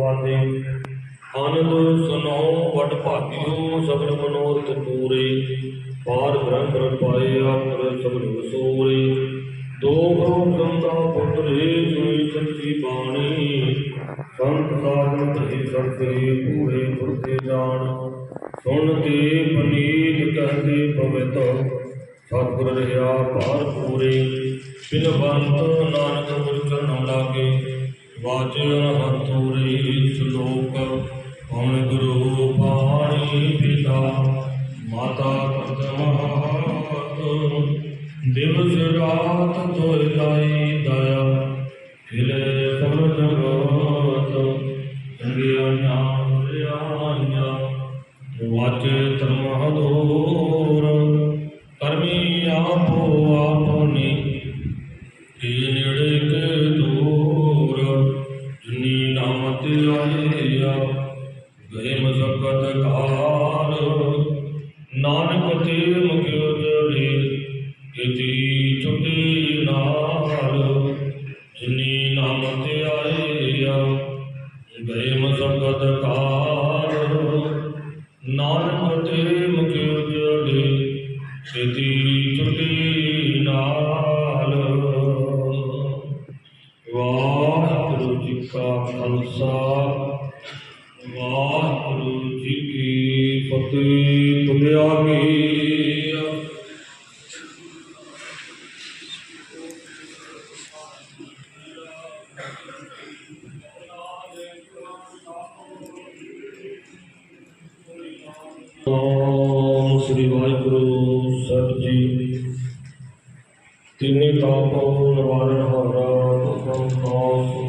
ਵਾਦੇ ਆਨੰਦ ਸੁਨੋ ਵਡ ਭਾਗਿਓ, ਸਗਲ ਮਨੋਰਥ ਪੂਰੇ। ਪਾਰ ਬ੍ਰਹਮ ਬ੍ਰਹਮ ਪਾਏ ਆਪਰ ਸਗਲ ਵਸੂਰੇ। ਦੋ ਗੁਰੂ ਗੰਗਾ ਪੁੱਤਰੇ ਸੋਈ ਸੱਚੀ ਬਾਣੀ। ਸੰਤ ਸਾਧਨ ਤੇ ਸਰਸੇ ਪੂਰੇ ਗੁਰਤੇ ਜਾਣ। ਸੁਣ ਕੇ ਪਨੀਤ ਕਹਦੇ ਪਵਿੱਤ ਸਤਿਗੁਰ ਰਿਹਾ ਭਾਰ ਪੂਰੇ। ਬਿਨ ਬੰਤ ਨਾਨਕ ਗੁਰ ਚਰਨ ਲਾਗੇ। ਵਾਚਨ ਹੰਤੂਰੇ ਸ਼ਲੋਕ ਪਵਨ ਗੁਰੂ ਪਾਣੀ ਪਿਤਾ, ਮਾਤਾ ਪਤ ਮਹਾਤ ਦਿਵਸ ਰਾਤ ਤੋਇ ਲਾਈ ਦਇਆ ਖਿਲੇ ਸਭ ਜਗਤ ਸੰਗਿਆ ਨਾਮ ਰਿਆਇਆ ਵਾਚੇ ਧਰਮ ਹਦੂਰ, ਕਰਮੀ ਆਪੋ ਆਪਣੀ। ਤੇ ਨੇੜੇ ਕੇ ਸ੍ਰੀ ਵਾਹਿਗੁਰੂ ਸਾਹਿਬ ਜੀ ਤਿੰਨੇ ਤਾਪੋ ਨਿਵਾਰਨ ਹਾਰਾ ਤੁਮ ਨਾਮ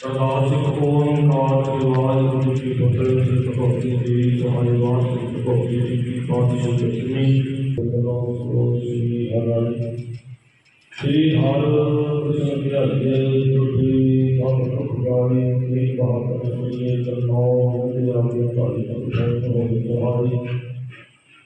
ਪ੍ਰਕਾਸ਼ਿਕ ਓਮਕਾਰ ਦੇ ਵਾਹਿਗੁਰੂ ਜੀ ਕੀ ਫਤਿਹ ਸ੍ਰੀ ਭਗਵਤੀ ਜੀ ਸਹਾਈ ਵਾਹਿਗੁਰੂ ਜੀ ਭਗਵਤੀ ਜੀ ਕੀ ਪਾਤਸ਼ਾਹ ਚਤਨੀ ਬਦਲਾਉ ਸੋ ਸ੍ਰੀ ਹਰਿ ਸ੍ਰੀ ਹਰਿ ਕ੍ਰਿਸ਼ਨ ਵਿਆਜੇ ਤੁਠੀ ਹਮ ਸੁਖਾਈ ਸ੍ਰੀ ਬਾਤ ਸੁਣੀਏ ਕਰਨੋ ਤੇ ਆਗੇ ਕਾਲੀ ਸੰਤ ਹੋ ਸਹਾਈ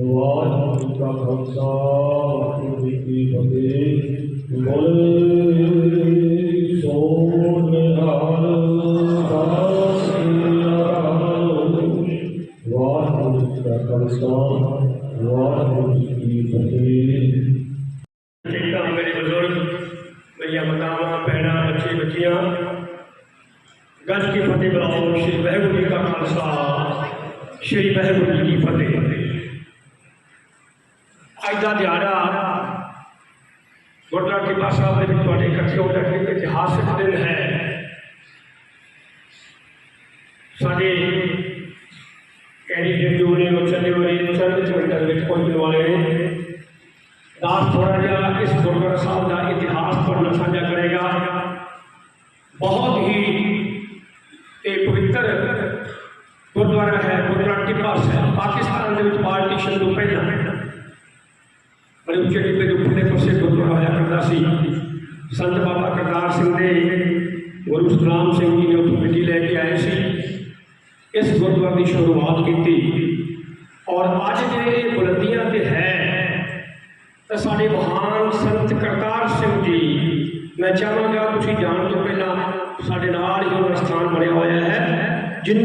واحد کا خمسہ کی میرے بزرگ میاں بچیاں کی فتح بلاؤ شری کا خالصہ، شری بہبودی کی فتح۔ ਦਾ ਦਿਹਾੜਾ ਗੁਰਦੁਆਰਾ ਟਿੱਬਾ ਸਾਹਿਬ ਦੇ ਵਿੱਚ ਤੁਹਾਡੇ ਇਕੱਠੇ ਹੋਣ ਦਾ ਇੱਕ ਇਤਿਹਾਸਕ ਦਿਨ ਹੈ ਸਾਡੇ ਕੈਂਡੀਡੇਟ ਜੋ ਨੇ ਉਹ ਚੱਲੇ ਹੋਏ ਚੜ੍ਹਦੇ ਚੜ੍ਹਦੇ ਵਿੱਚ ਪਹੁੰਚਣ ਵਾਲੇ ਨੇ ਦਾਸ ਥੋੜਾ ਜਿਹਾ ਇਸ ਗੁਰਦੁਆਰਾ بلندیاں ہے تو سی مہان سنت کرتار سر میں چاہوں گا کسی جان تو پہلے سارے استھان بنیا ہوا ہے جن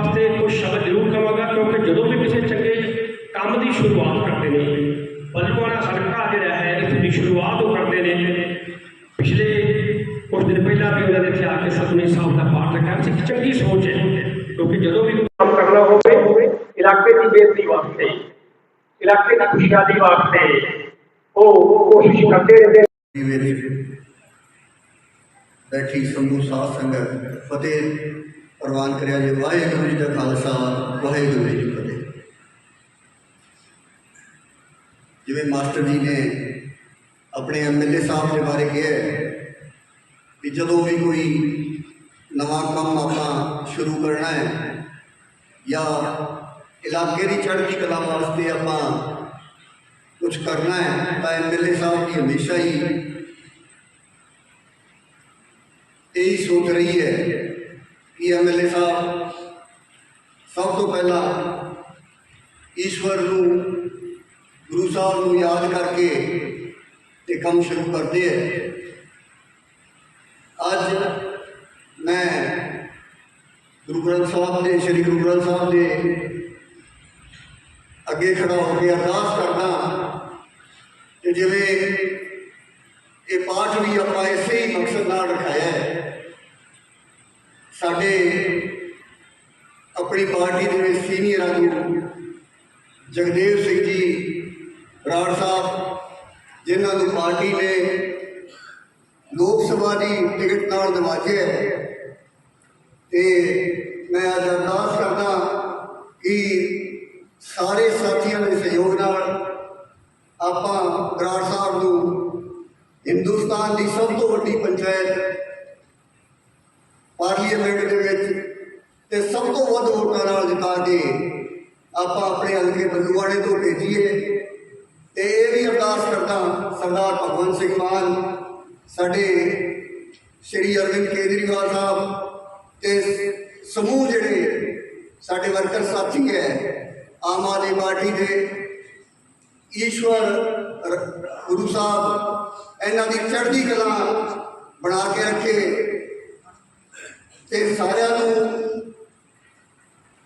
ਵਾਸਤੇ ਕੁਝ ਸ਼ਬਦ ਜ਼ਰੂਰ ਕਹਾਂਗਾ ਕਿਉਂਕਿ ਜਦੋਂ ਵੀ ਕਿਸੇ ਚੰਗੇ ਕੰਮ ਦੀ ਸ਼ੁਰੂਆਤ ਕਰਦੇ ਨੇ ਬਲਵਾਨਾ ਸੜਕਾ ਜਿਹੜਾ ਹੈ ਇਸ ਦੀ ਸ਼ੁਰੂਆਤ ਉਹ ਕਰਦੇ ਨੇ ਪਿਛਲੇ ਕੁਝ ਦਿਨ ਪਹਿਲਾਂ ਵੀ ਉਹਨਾਂ ਦੇ ਇੱਥੇ ਆ ਕੇ ਸਤਿਗੁਰੂ ਸਾਹਿਬ ਦਾ ਪਾਠ ਰੱਖਿਆ ਸੀ ਇੱਕ ਚੰਗੀ ਸੋਚ ਹੈ ਕਿਉਂਕਿ ਜਦੋਂ ਵੀ ਕੋਈ ਕੰਮ ਕਰਨਾ ਹੋਵੇ ਇਲਾਕੇ ਦੀ ਬੇਇੱਜ਼ਤੀ ਵਾਸਤੇ ਇਲਾਕੇ ਦੀ ਖੁਸ਼ਹਾਲੀ ਵਾਸਤੇ ਉਹ ਕੋਸ਼ਿਸ਼ ਕਰਦੇ ਰਹਿੰਦੇ ਮੇਰੀ ਬੈਠੀ ਸਮੂਹ ਸਾਧ ਸੰਗਤ ਫਤਿਹ ਪ੍ਰਵਾਨ ਕਰਿਆ ਜੇ ਵਾਹਿਗੁਰੂ ਜੀ ਦਾ ਖਾਲਸਾ ਵਾਹਿਗੁਰੂ ਜੀ ਕੀ ਫਤਿਹ ਜਿਵੇਂ ਮਾਸਟਰ ਜੀ ਨੇ ਆਪਣੇ ਐਮਐਲਏ ਸਾਹਿਬ ਦੇ ਬਾਰੇ ਕਿਹਾ ਹੈ ਵੀ ਜਦੋਂ ਵੀ ਕੋਈ ਨਵਾਂ ਕੰਮ ਆਪਾਂ ਸ਼ੁਰੂ ਕਰਨਾ ਹੈ ਜਾਂ ਇਲਾਕੇ ਦੀ ਚੜ੍ਹਦੀ ਕਲਾ ਵਾਸਤੇ ਆਪਾਂ ਕੁਝ ਕਰਨਾ ਹੈ ਤਾਂ ਐਮਐਲਏ ਸਾਹਿਬ ਦੀ ਹਮੇਸ਼ਾ ਹੀ ਇਹੀ ਸੋਚ ਰਹੀ ਹੈ ਕਿ ਐਮਐਲਏ ਸਾਹਿਬ? ਸਭ ਤੋਂ ਪਹਿਲਾਂ ਈਸ਼ਵਰ ਨੂੰ, ਗੁਰੂ ਸਾਹਿਬ ਨੂੰ ਯਾਦ ਕਰਕੇ ਇਹ ਕੰਮ ਸ਼ੁਰੂ ਕਰਦੇ ਹੈ ਅੱਜ ਮੈਂ ਗੁਰੂ ਗ੍ਰੰਥ ਸਾਹਿਬ ਦੇ, ਸ੍ਰੀ ਗੁਰੂ ਗ੍ਰੰਥ ਸਾਹਿਬ ਦੇ ਅੱਗੇ ਖੜਾ ਹੋ ਕੇ ਅਰਦਾਸ ਕਰਦਾ ਕਿ ਜਿਵੇਂ ਇਹ ਪਾਠ ਵੀ ਆਪਾਂ ਇਸੇ ਹੀ ਮਕਸਦ ਨਾਲ ਰਖਾਇਆ ਹੈ। ਸਾਡੇ ਆਪਣੀ ਪਾਰਟੀ ਦੇ ਵਿੱਚ ਸੀਨੀਅਰ ਆਗੂ ਜਗਦੇਵ ਸਿੰਘ ਜੀ ਬਰਾੜ ਸਾਹਿਬ, ਜਿਨ੍ਹਾਂ ਨੂੰ ਪਾਰਟੀ ਨੇ ਲੋਕ ਸਭਾ ਦੀ ਟਿਕਟ ਨਾਲ ਨਵਾਜਿਆ ਹੈ। ਤੇ ਮੈਂ ਅੱਜ ਅਰਦਾਸ ਕਰਦਾ ਕਿ ਸਾਰੇ ਸਾਥੀਆਂ ਦੇ ਸਹਿਯੋਗ ਨਾਲ ਆਪਾਂ ਬਰਾੜ ਸਾਹਿਬ ਨੂੰ ਹਿੰਦੁਸਤਾਨ ਦੀ ਸਭ ਤੋਂ ਵੱਡੀ ਪੰਚਾਇਤ ਪਾਰਲੀਮੈਂਟ ਦੇ ਵਿੱਚ ਤੇ ਸਭ ਤੋਂ ਵੱਧ ਵੋਟਾਂ ਨਾਲ ਜਿਤਾ ਕੇ ਆਪਾਂ ਆਪਣੇ ਹਲਕੇ ਬੱਲੂਆਣੇ ਤੋਂ ਭੇਜੀਏ ਤੇ ਇਹ ਵੀ ਅਰਦਾਸ ਕਰਦਾ ਸਰਦਾਰ ਭਗਵੰਤ ਸਿੰਘ ਮਾਨ, ਸਾਡੇ ਸ਼੍ਰੀ ਅਰਵਿੰਦ ਕੇਜਰੀਵਾਲ ਸਾਹਿਬ ਤੇ ਸਮੂਹ ਜਿਹੜੇ ਸਾਡੇ ਵਰਕਰ ਸਾਥੀ ਹੈ, ਆਮ ਆਦਮੀ ਪਾਰਟੀ ਦੇ ਈਸ਼ਵਰ ਗੁਰੂ ਸਾਹਿਬ, ਇਹਨਾਂ ਦੀ ਚੜ੍ਹਦੀ ਕਲਾ ਬਣਾ ਕੇ ਰੱਖੇ। ਤੇ ਸਾਰਿਆਂ ਨੂੰ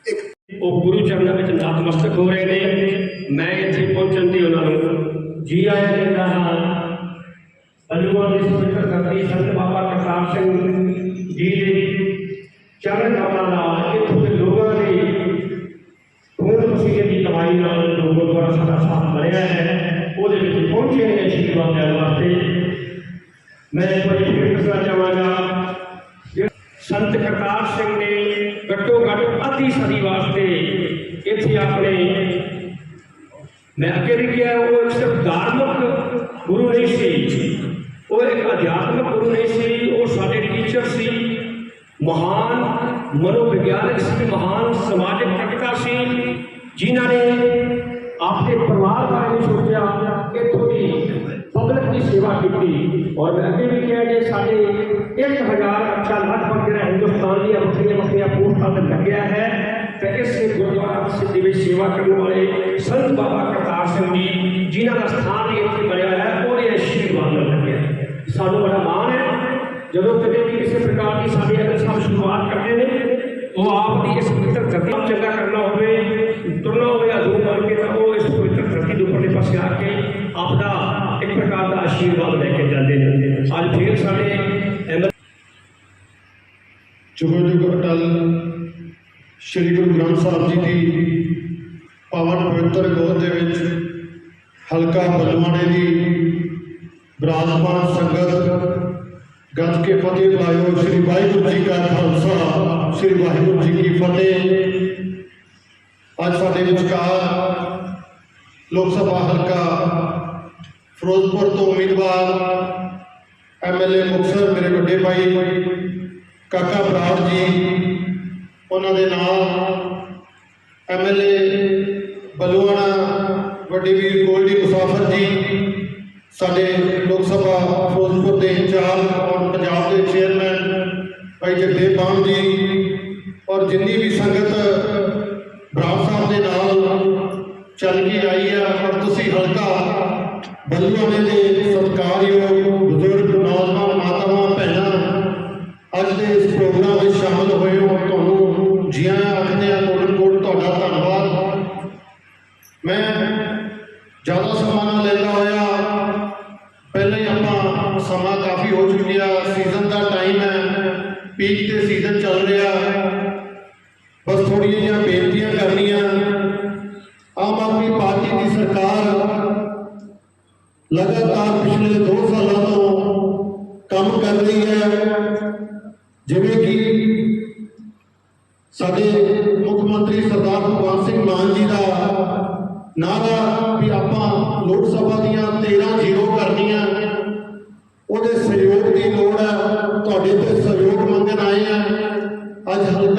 ਇੱਕ ਉਹ ਗੁਰੂ ਚਰਨਾਂ ਵਿੱਚ ਨਤਮਸਤਕ ਹੋ ਰਹੇ ਨੇ ਮੈਂ ਇੱਥੇ ਪਹੁੰਚਣ ਦੀ ਉਹਨਾਂ ਨੂੰ ਜੀ ਆਇਆਂ ਕਹਿੰਦਾ ਹਾਂ ਅਲੂਆ ਦੇ ਸਪੀਕਰ ਕਰਦੀ ਸੰਤ ਬਾਬਾ ਕਰਤਾਰ ਸਿੰਘ ਜੀ ਦੇ ਚਰਨ ਕਮਲਾਂ ਨਾਲ ਇੱਥੋਂ ਦੇ ਲੋਕਾਂ ਦੀ ਖੂਨ ਪਸੀਨੇ ਦੀ ਕਮਾਈ ਨਾਲ ਜੋ ਗੁਰਦੁਆਰਾ ਸਾਡਾ ਸਾਥ ਬਣਿਆ ਹੈ ਉਹਦੇ ਵਿੱਚ ਪਹੁੰਚੇ ਨੇ ਅਸ਼ੀਰਵਾਦ ਦੇਣ ਵਾਸਤੇ ਮੈਂ ਇੱਕ ਵਾਰੀ ਫਿਰ ਦੱਸਣਾ ਚਾਹਾਂਗਾ سدی واسطے اتنے اپنے میں اگے لکھا ہے وہ رکھنے والے سنت بابا کرتار سنگھ جی جنہ کا سਥਾਨ اتنے بنیا ہے پورے آشیرواد لگے سانو بڑا مان ہے جب کبھی بھی کسی پرکار کی سارے اگر سب شروعات کرتے ہیں وہ آپ کی اس پوتر دھرتی چنگا کرنا ہوے ترنا ہوے ادو بن کے تو وہ اس پوتر دھرتی کے پرلے پاسے آ کے آپ کا ایک پرکار کا آشیرواد لے کے جاتے ہیں اج پھر سارے چگو چگو اٹل شری گرو گرنتھ صاحب جی کی ਪਵਿੱਤਰ ਗੋਦ ਦੇ ਵਿੱਚ ਹਲਕਾ ਬਲਵਾਣੇ ਦੀ ਬਰਾਜਮਾਨ ਸੰਗਤ ਗੱਜ ਕੇ ਫਤਿਹ ਬੁਲਾਇਓ। ਸ੍ਰੀ ਵਾਹਿਗੁਰੂ ਜੀ ਕਾ ਖਾਲਸਾ, ਸ੍ਰੀ ਵਾਹਿਗੁਰੂ ਜੀ ਕੀ ਫਤਿਹ। ਅੱਜ ਸਾਡੇ ਵਿਚਕਾਰ ਲੋਕ ਸਭਾ ਹਲਕਾ ਫਿਰੋਜ਼ਪੁਰ ਤੋਂ ਉਮੀਦਵਾਰ ਐਮਐਲਏ ਮੁਕਤਸਰ, ਮੇਰੇ ਵੱਡੇ ਭਾਈ ਕਾਕਾ ਬਰਾੜ ਜੀ, ਉਹਨਾਂ ਦੇ ਨਾਲ ਐਮਐਲਏ ਬਲੂਆਣਾ ਵੱਡੇ ਵੀਰ ਗੋਲਡੀ ਮੁਸਾਫਰ ਜੀ, ਸਾਡੇ ਲੋਕ ਸਭਾ ਫਿਰੋਜ਼ਪੁਰ ਦੇ ਇੰਚਾਰਜ ਔਰ ਪੰਜਾਬ ਦੇ ਚੇਅਰਮੈਨ ਭਾਈ ਜਗਦੇਵ ਬਾਮ ਜੀ ਔਰ ਜਿੰਨੀ ਵੀ ਸੰਗਤ ਬਰਾੜ ਸਾਹਿਬ ਦੇ ਨਾਲ ਚੱਲ ਕੇ ਆਈ ਹੈ ਔਰ ਤੁਸੀਂ ਹਲਕਾ ਬਲੂਆਣੇ ਦੇ ਸਤਿਕਾਰਯੋਗ ਲਗਾਤਾਰ ਪਿਛਲੇ 2 ਸਾਲਾਂ ਤੋਂ ਕੰਮ ਕਰ ਰਹੀ ਹੈ। ਜਿਵੇਂ ਕਿ ਸਾਡੇ ਮੁੱਖ ਮੰਤਰੀ ਸਰਦਾਰ ਭਗਵੰਤ ਸਿੰਘ ਮਾਨ ਜੀ ਦਾ ਨਾਰਾ ਵੀ ਆਪਾਂ ਲੋਕ ਸਭਾ ਦੀਆਂ 13 ਜ਼ੀਰੋ ਕਰਨੀਆਂ। ਉਹਦੇ ਸਹਿਯੋਗ ਦੀ ਲੋੜ ਹੈ। ਤੁਹਾਡੇ ਤੇ ਸਹਿਯੋਗ ਮੰਗਣ ਆਏ ਆ ਅੱਜ ਹਲਕਾ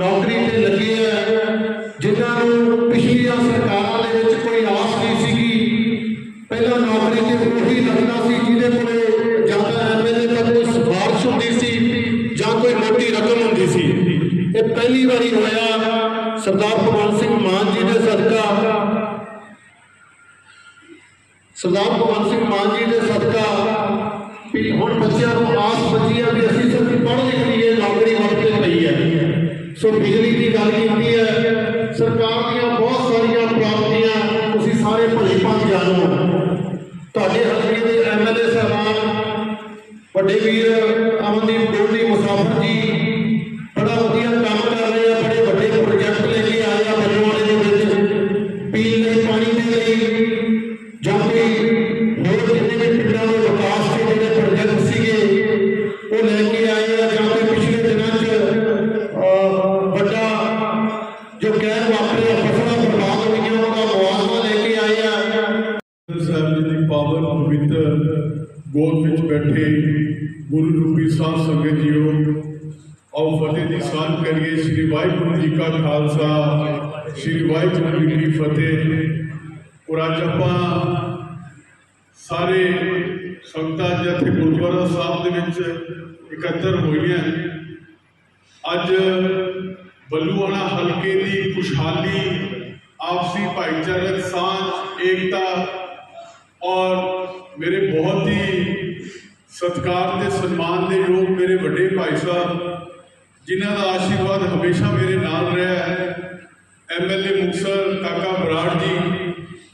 não 39. ਐਮਐਲਏ ਮੁਕਤਸਰ ਕਾਕਾ ਬਰਾੜ ਜੀ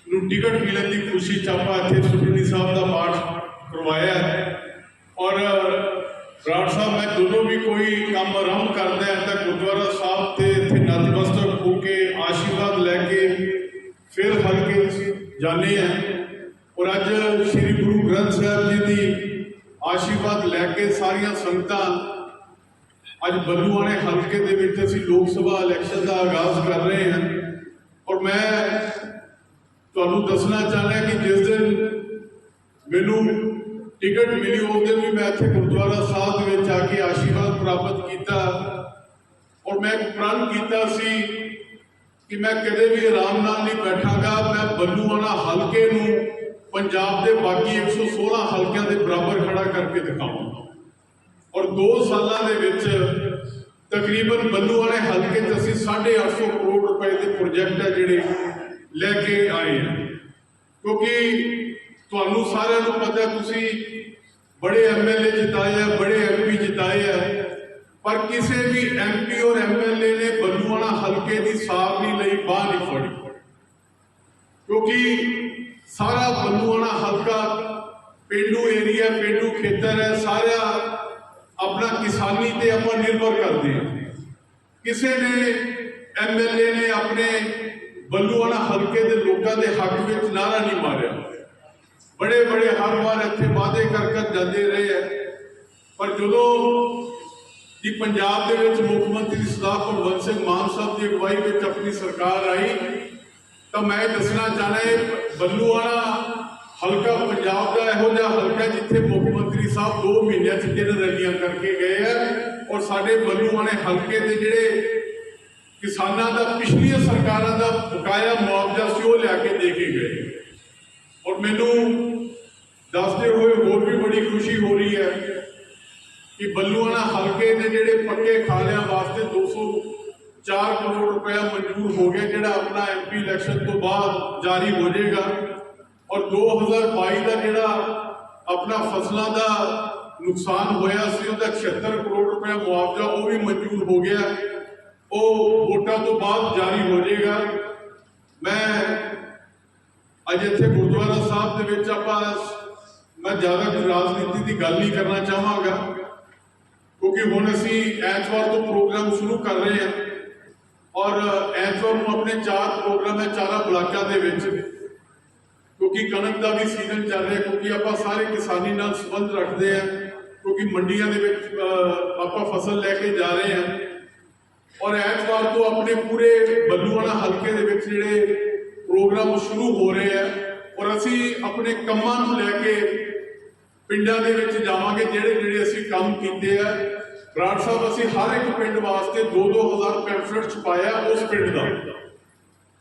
ਨੂੰ ਟਿਕਟ ਮਿਲਣ ਦੀ ਖੁਸ਼ੀ ਚ ਆਪਾਂ ਇੱਥੇ ਸੁਖਮਨੀ ਸਾਹਿਬ ਦਾ ਪਾਠ ਕਰਵਾਇਆ ਔਰ ਬਰਾੜ ਸਾਹਿਬ, ਮੈਂ ਦੋਨੋਂ ਵੀ ਕੋਈ ਕੰਮ ਆਰੰਭ ਕਰਦਾ ਹਾਂ ਤਾਂ ਗੁਰਦੁਆਰਾ ਸਾਹਿਬ ਤੇ ਇੱਥੇ ਨਤਮਸਤਕ ਹੋ ਕੇ ਆਸ਼ੀਰਵਾਦ ਲੈ ਕੇ ਫਿਰ ਹਲਕੇ ਵਿੱਚ ਜਾਂਦੇ ਹਾਂ। ਔਰ ਅੱਜ ਸ੍ਰੀ ਗੁਰੂ ਗ੍ਰੰਥ ਸਾਹਿਬ ਜੀ ਦੀ ਆਸ਼ੀਰਵਾਦ ਲੈ ਕੇ ਸਾਰੀਆਂ ਸੰਗਤਾਂ ਅੱਜ ਬੱਲੂਆਣੇ ਹਲਕੇ ਦੇ ਵਿੱਚ ਅਸੀਂ ਲੋਕ ਸਭਾ ਇਲੈਕਸ਼ਨ ਦਾ ਆਗਾਜ਼ ਕਰ ਰਹੇ ਹਾਂ। ਔਰ ਮੈਂ ਤੁਹਾਨੂੰ ਦੱਸਣਾ ਚਾਹੁੰਦਾ ਕਿ ਜਿਸ ਦਿਨ ਮੈਨੂੰ ਟਿਕਟ ਮਿਲੀ, ਉਸ ਦਿਨ ਵੀ ਮੈਂ ਇੱਥੇ ਗੁਰਦੁਆਰਾ ਸਾਹਿਬ ਦੇ ਵਿੱਚ ਆ ਕੇ ਆਸ਼ੀਰਵਾਦ ਪ੍ਰਾਪਤ ਕੀਤਾ। ਔਰ ਮੈਂ ਪ੍ਰਣ ਕੀਤਾ ਸੀ ਕਿ ਮੈਂ ਕਦੇ ਵੀ ਆਰਾਮ ਨਾਲ ਨਹੀਂ ਬੈਠਾਂਗਾ। ਮੈਂ ਬੱਲੂਆਣਾ ਹਲਕੇ ਨੂੰ ਪੰਜਾਬ ਦੇ ਬਾਕੀ 116 ਹਲਕਿਆਂ ਦੇ ਬਰਾਬਰ ਖੜਾ ਕਰਕੇ ਦਿਖਾਵਾਂਗਾ ਔਰ 2 ਸਾਲਾਂ ਦੇ ਵਿੱਚ ਤਕਰੀਬਨ ਬੱਲੂਆਣੇ ਹਲਕੇ 'ਚ ਅਸੀਂ 850 ਕਰੋੜ ਰੁਪਏ ਦੇ ਪ੍ਰੋਜੈਕਟ ਹੈ ਜਿਹੜੇ ਲੈ ਕੇ ਆਏ ਹਾਂ। ਕਿਉਂਕਿ ਤੁਹਾਨੂੰ ਸਾਰਿਆਂ ਨੂੰ ਪਤਾ ਤੁਸੀਂ ਬੜੇ ਐਮਐਲਏ ਜਿਤਾਏ ਆ, ਬੜੇ ਐਮਪੀ ਜਿਤਾਏ ਆ, ਪਰ ਕਿਸੇ ਵੀ ਐਮਪੀ ਔਰ ਐਮਐਲਏ ਨੇ ਬੱਲੂਆਣਾ ਹਲਕੇ ਦੀ ਸਾਰ ਨਹੀਂ ਲਈ ਬਾਹ ਨਹੀਂ ਫੜੀ। ਕਿਉਂਕਿ ਸਾਰਾ ਬੱਲੂਆਣਾ ਹਲਕਾ ਪਿੰਡੂ ਏਰੀਆ, ਪਿੰਡੂ ਖੇਤਰ ਹੈ, ਸਾਰਾ ਆਪਣਾ ਕਿਸਾਨੀ ਤੇ ਆਪਾਂ ਨਿਰਭਰ ਕਰਦੇ ਹਾਂ। ਕਿਸੇ ਨੇ ਐਮਐਲਏ ਨੇ ਆਪਣੇ ਬੱਲੂਆਣਾ ਹਲਕੇ ਦੇ ਲੋਕਾਂ ਦੇ ਹੱਕ ਵਿੱਚ ਨਾਰਾ ਨਹੀਂ ਮਾਰਿਆ। ਬੜੇ ਬੜੇ ਹਰ ਵਾਰ ਇੱਥੇ ਵਾਅਦੇ ਕਰ ਕਰ ਜਾਂਦੇ ਰਹੇ ਹੈ ਪਰ ਜਦੋਂ ਕਿ ਪੰਜਾਬ ਦੇ ਵਿੱਚ ਮੁੱਖ ਮੰਤਰੀ ਸਰਦਾਰ ਭਗਵੰਤ ਸਿੰਘ ਮਾਨ ਸਾਹਿਬ ਦੀ ਅਗਵਾਈ ਵਿੱਚ ਆਪਣੀ ਸਰਕਾਰ ਆਈ, ਤਾਂ ਮੈਂ ਦੱਸਣਾ ਚਾਹਣਾ ਬੱਲੂਆਣਾ ਹਲਕਾ ਪੰਜਾਬ ਦਾ ਇਹੋ ਜਿਹਾ ਹਲਕਾ ਜਿੱਥੇ ਮੁੱਖ ਮੰਤਰੀ ਸਾਹਿਬ 2 ਮਹੀਨਿਆਂ 'ਚ ਤਿੰਨ ਰੈਲੀਆਂ ਕਰਕੇ ਗਏ ਆ ਔਰ ਸਾਡੇ ਬੱਲੂਆਣੇ ਹਲਕੇ ਦੇ ਜਿਹੜੇ ਕਿਸਾਨਾਂ ਦਾ, ਪਿਛਲੀਆਂ ਸਰਕਾਰਾਂ ਦਾ ਬਕਾਇਆ ਮੁਆਵਜ਼ਾ ਸੀ, ਉਹ ਲਿਆ ਕੇ ਦੇ ਕੇ ਗਏ। ਔਰ ਮੈਨੂੰ ਦੱਸਦੇ ਹੋਏ ਹੋਰ ਵੀ ਬੜੀ ਖੁਸ਼ੀ ਹੋ ਰਹੀ ਹੈ ਕਿ ਬੱਲੂਆਣਾ ਹਲਕੇ ਦੇ ਜਿਹੜੇ ਪੱਕੇ ਖਾਲਿਆਂ ਵਾਸਤੇ 204 ਕਰੋੜ ਰੁਪਇਆ ਮਨਜ਼ੂਰ ਹੋ ਗਿਆ, ਜਿਹੜਾ ਆਪਣਾ ਐਮਪੀ ਇਲੈਕਸ਼ਨ ਤੋਂ ਬਾਅਦ ਜਾਰੀ ਹੋ ਜਾਏਗਾ। ਔਰ 2022 ਦਾ ਜਿਹੜਾ ਆਪਣਾ ਫਸਲਾਂ ਦਾ ਨੁਕਸਾਨ ਹੋਇਆ ਸੀ, ਉਹਦਾ 76 ਕਰੋੜ ਰੁਪਇਆ ਮੁਆਵਜ਼ਾ ਉਹ ਵੀ ਮਨਜ਼ੂਰ ਹੋ ਗਿਆ। ਉਹ ਵੋਟਾਂ ਤੋਂ ਬਾਅਦ ਜਾਰੀ ਹੋ ਜਾਏਗਾ। ਮੈਂ ਅੱਜ ਇੱਥੇ ਗੁਰਦੁਆਰਾ ਸਾਹਿਬ ਦੇ ਵਿੱਚ ਆਪਾਂ ਮੈਂ ਜ਼ਿਆਦਾ ਕੋਈ ਰਾਜਨੀਤੀ ਦੀ ਗੱਲ ਨਹੀਂ ਕਰਨਾ ਚਾਹਾਂਗਾ, ਕਿਉਂਕਿ ਹੁਣ ਅਸੀਂ ਐਤਵਾਰ ਤੋਂ ਪ੍ਰੋਗਰਾਮ ਸ਼ੁਰੂ ਕਰ ਰਹੇ ਹਾਂ। ਔਰ ਐਤਵਾਰ ਨੂੰ ਆਪਣੇ ਚਾਰ ਪ੍ਰੋਗਰਾਮ ਹੈ, ਚਾਰਾਂ ਬਲਾਕਾਂ ਦੇ ਵਿੱਚ। ਕਿਉਂਕਿ ਕਣਕ ਦਾ ਵੀ ਸੀਜ਼ਨ ਚੱਲ ਰਿਹਾ, ਕਿਉਂਕਿ ਆਪਾਂ ਸਾਰੇ ਕਿਸਾਨੀ ਨਾਲ ਸੰਬੰਧ ਰੱਖਦੇ ਹਾਂ ਕਿਉਂਕਿ ਮੰਡੀਆਂ ਦੇ ਵਿੱਚ ਆਪਾਂ ਫਸਲ ਲੈ ਕੇ ਜਾ ਰਹੇ ਹਾਂ। ਔਰ ਐਤਵਾਰ ਤੋਂ ਆਪਣੇ ਪੂਰੇ ਬੱਲੂਆਣਾ ਹਲਕੇ ਦੇ ਵਿੱਚ ਜਿਹੜੇ ਪ੍ਰੋਗਰਾਮ ਸ਼ੁਰੂ ਹੋ ਰਹੇ ਆ, ਔਰ ਅਸੀਂ ਆਪਣੇ ਕੰਮਾਂ ਨੂੰ ਲੈ ਕੇ ਪਿੰਡਾਂ ਦੇ ਵਿੱਚ ਜਾਵਾਂਗੇ, ਜਿਹੜੇ ਜਿਹੜੇ ਅਸੀਂ ਕੰਮ ਕੀਤੇ ਆ। ਬਰਾੜ ਸਾਹਿਬ, ਅਸੀਂ ਹਰ ਇੱਕ ਪਿੰਡ ਵਾਸਤੇ 2-2000 ਪੈਂਫਲੇਟ ਛਪਾਇਆ ਉਸ ਪਿੰਡ ਦਾ।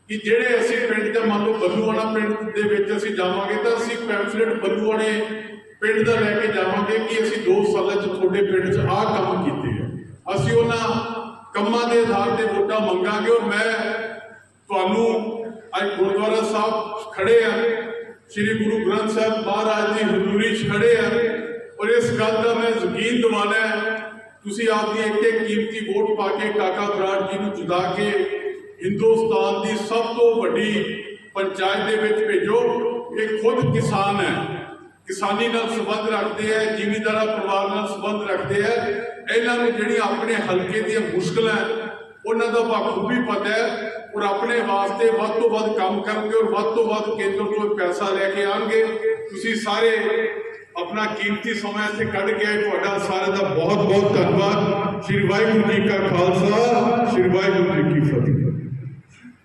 ਕਿ ਜਿਹੜੇ ਅਸੀਂ ਪਿੰਡ ਦੇ ਮੰਨ ਲਓ ਬੱਲੂਆਣਾ ਪਿੰਡ ਦੇ ਵਿੱਚ ਅਸੀਂ ਜਾਵਾਂਗੇ ਤਾਂ ਅਸੀਂ ਪੈਂਫਲੇਟ ਬੱਲੂਆਣੇ ਪਿੰਡ ਦਾ ਲੈ ਕੇ ਜਾਵਾਂਗੇ ਕਿ ਅਸੀਂ 2 ਸਾਲਾਂ 'ਚ ਤੁਹਾਡੇ ਪਿੰਡ 'ਚ ਆਹ ਕੰਮ ਕੀਤੇ ਆ। ਅਸੀਂ ਉਹਨਾਂ ਕੰਮਾਂ ਦੇ ਆਧਾਰ ਤੇ ਵੋਟਾਂ ਮੰਗਾਂਗੇ ਔਰ ਮੈਂ ਤੁਹਾਨੂੰ ਅੱਜ ਗੁਰਦੁਆਰਾ ਸਾਹਿਬ ਖੜੇ ਆ, ਸ੍ਰੀ ਗੁਰੂ ਗ੍ਰੰਥ ਸਾਹਿਬ ਮਹਾਰਾਜ ਦੀ ਹਜ਼ੂਰੀ 'ਚ ਖੜੇ ਆ ਔਰ ਇਸ ਗੱਲ ਦਾ ਮੈਂ ਯਕੀਨ ਦਿਵਾਣਾ ਹੈ, ਤੁਸੀਂ ਆਪਦੀ ਇੱਕ ਇੱਕ ਕੀਮਤੀ ਵੋਟ ਪਾ ਕੇ ਕਾਕਾ ਬਰਾੜ ਜੀ ਨੂੰ ਜਿਤਾ ਕੇ ਹਿੰਦੁਸਤਾਨ ਦੀ ਸਭ ਤੋਂ ਵੱਡੀ ਪੰਚਾਇਤ ਦੇ ਵਿੱਚ ਭੇਜੋ। ਇਹ ਖੁਦ ਕਿਸਾਨ ਹੈ। ਕਿਸਾਨੀ ਨਾਲ ਸੰਬੰਧ ਰੱਖਦੇ ਹੈ, ਜ਼ਿਮੀਂਦਾਰਾਂ ਪਰਿਵਾਰ ਨਾਲ ਸੰਬੰਧ ਰੱਖਦੇ ਹੈ। ਇਹਨਾਂ ਨੂੰ ਜਿਹੜੀਆਂ ਆਪਣੇ ਹਲਕੇ ਦੀਆਂ ਮੁਸ਼ਕਲਾਂ ਉਹਨਾਂ ਦਾ ਬਖੂਬੀ ਪਤਾ ਹੈ ਔਰ ਆਪਣੇ ਵਾਸਤੇ ਵੱਧ ਤੋਂ ਵੱਧ ਕੰਮ ਕਰਨਗੇ ਔਰ ਵੱਧ ਤੋਂ ਵੱਧ ਕੇਂਦਰ ਤੋਂ ਪੈਸਾ ਲੈ ਕੇ ਆਣਗੇ ਤੁਸੀਂ ਸਾਰੇ ਆਪਣਾ ਕੀਮਤੀ ਸਮਾਂ ਇੱਥੇ ਕੱਢ ਕੇ ਆਏ। ਤੁਹਾਡਾ ਸਾਰਿਆਂ ਦਾ ਬਹੁਤ ਬਹੁਤ ਧੰਨਵਾਦ। ਸ਼੍ਰੀ ਵਾਹਿਗੁਰੂ ਜੀ ਕਾ ਖਾਲਸਾ, ਸ਼੍ਰੀ ਵਾਹਿਗੁਰੂ ਜੀ ਕੀ ਫਤਿਹ।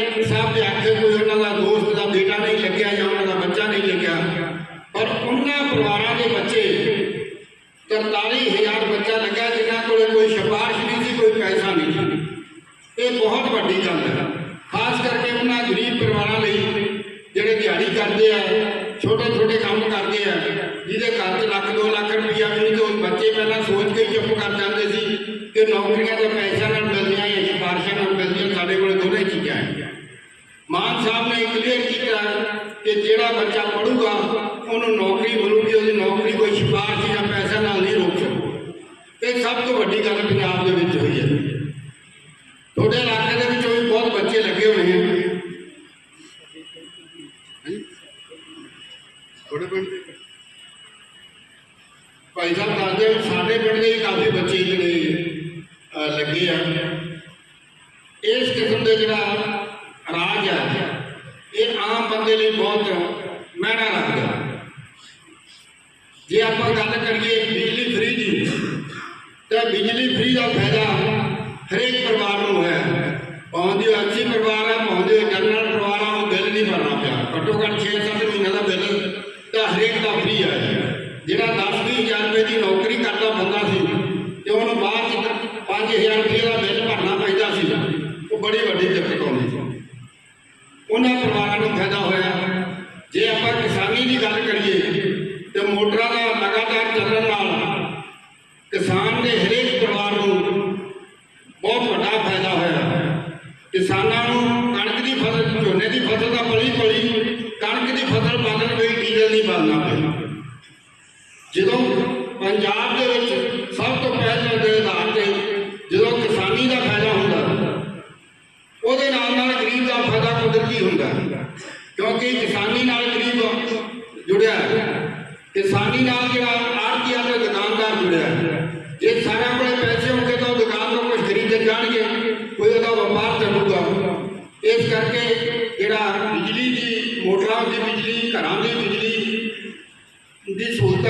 کلکٹر صاحب کے ہاتھ کوئی انہوں کا دوست کا بیٹا نہیں لگیا یا انہوں کا بچہ نہیں لگیا پر انہوں پریوار کے بچے ਜਦੋਂ ਪੰਜਾਬ ਦੇ ਵਿੱਚ ਸਭ ਤੋਂ ਪਹਿਲਾਂ ਦੇ ਆਧਾਰ ਤੇ ਜਦੋਂ ਕਿਸਾਨੀ ਦਾ ਫਾਇਦਾ ਹੁੰਦਾ, ਉਹਦੇ ਨਾਲ ਨਾਲ ਗਰੀਬ ਦਾ ਫਾਇਦਾ ਕੁਦਰਤੀ ਹੁੰਦਾ। ਕਿਉਂਕਿ ਕਿਸਾਨੀ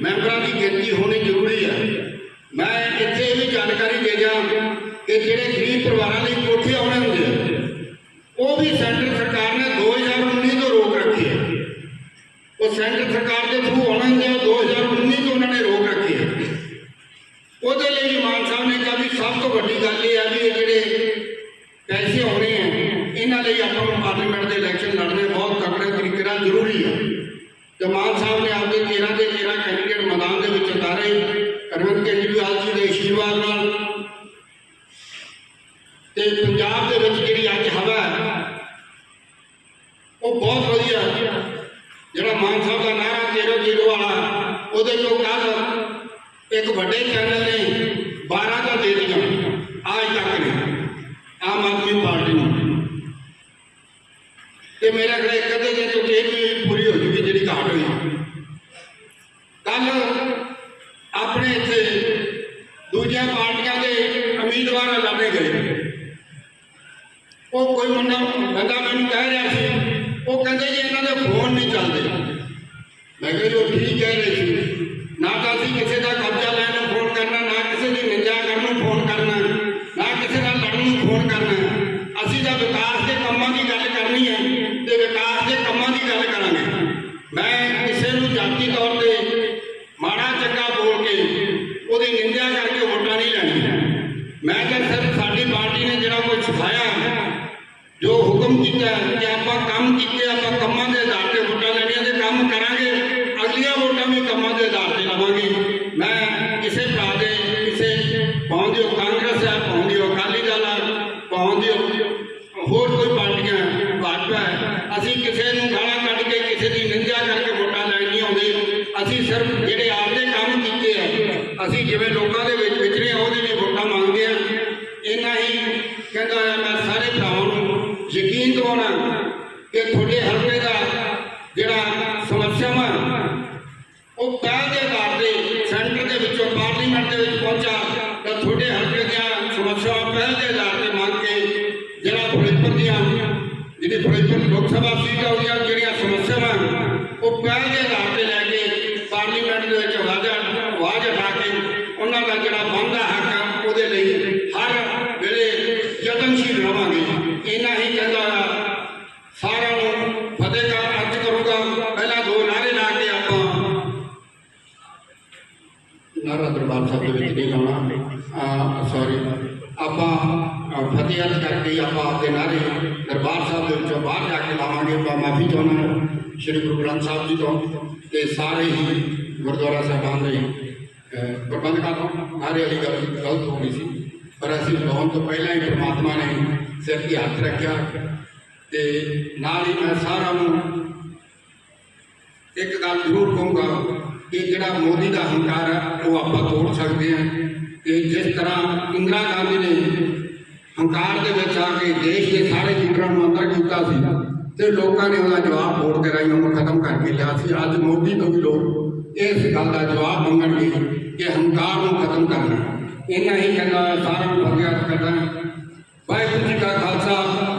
ਮੈਂਬਰਾਂ ਦੀ ਗਿਣਤੀ ਹੋਣੀ ਜ਼ਰੂਰੀ ਹੈ ਮੈਂ ਇੱਥੇ ਇਹ ਵੀ ਜਾਣਕਾਰੀ ਦੇ ਜਾ ਕਿ ਜਿਹੜੇ ਗਰੀਬ ਪਰਿਵਾਰਾਂ ਲਈ ਕੋਠੇ ਆਉਣੇ ਹੁੰਦੇ ਆ, ਉਹ ਵੀ ਸੈਂਟਰ ਸਰਕਾਰ ਨੇ 2019 ਤੋਂ ਰੋਕ ਰੱਖੀ ਹੈ। ਉਹ ਸੈਂਟਰ ਸਰਕਾਰ کدی مہینے پوری ہو جی جی گاٹ ہوئی کل ਅਸੀਂ ਸਿਰਫ ਜਿਹੜੇ ਆਪਦੇ ਕੰਮ ਕੀਤੇ ਆ ਅਸੀਂ ਜਿਵੇਂ ਲੋਕਾਂ ਦੇ ਨਾਰਾ ਦਰਬਾਰ ਸਾਹਿਬ ਦੇ ਵਿੱਚ ਨਹੀਂ ਲਾਉਣਾ। ਸੌਰੀ ਆਪਾਂ ਫਤਿਹ ਅਰਜ਼ ਕਰਕੇ ਆਪਾਂ ਆਪਦੇ ਨਾਰੇ ਦਰਬਾਰ ਸਾਹਿਬ ਦੇ ਵਿੱਚੋਂ ਬਾਹਰ ਜਾ ਕੇ ਲਾਵਾਂਗੇ। ਆਪਾਂ ਮਾਫੀ ਚਾਹੁੰਦਾ ਸ਼੍ਰੀ ਗੁਰੂ ਗ੍ਰੰਥ ਸਾਹਿਬ ਜੀ ਤੋਂ ਤੇ ਸਾਰੇ ਹੀ ਗੁਰਦੁਆਰਾ ਸਾਹਿਬਾਨ ਦੇ ਪ੍ਰਬੰਧਕਾਂ ਤੋਂ ਨਾਰੇ ਵਾਲੀ ਗੱਲ ਗਲਤ ਹੋ ਗਈ ਸੀ। ਪਰ ਅਸੀਂ ਲਾਉਣ ਤੋਂ ਪਹਿਲਾਂ ਹੀ ਪ੍ਰਮਾਤਮਾ ਨੇ ਸਿਰ ਤੇ ਹੱਥ ਰੱਖਿਆ ਤੇ ਨਾਲ ਹੀ ਮੈਂ ਸਾਰਿਆਂ ਨੂੰ ਇੱਕ ਗੱਲ ਜ਼ਰੂਰ ਕਹੂੰਗਾ। کہ جڑا مودی کا ہنکار ہے وہ آپ توڑ سکتے ہیں کہ جس طرح اندرا گاندھی نے ہنکارس کے سارے لیڈر کے توڑتے ان ختم کر کے لیا مودی کو بھی لوگ اس گل کا جواب دن گی کہ ہنکار ختم کرنا اِنہیں ہی کہنا سارا کرنا واحر جی کا خالصہ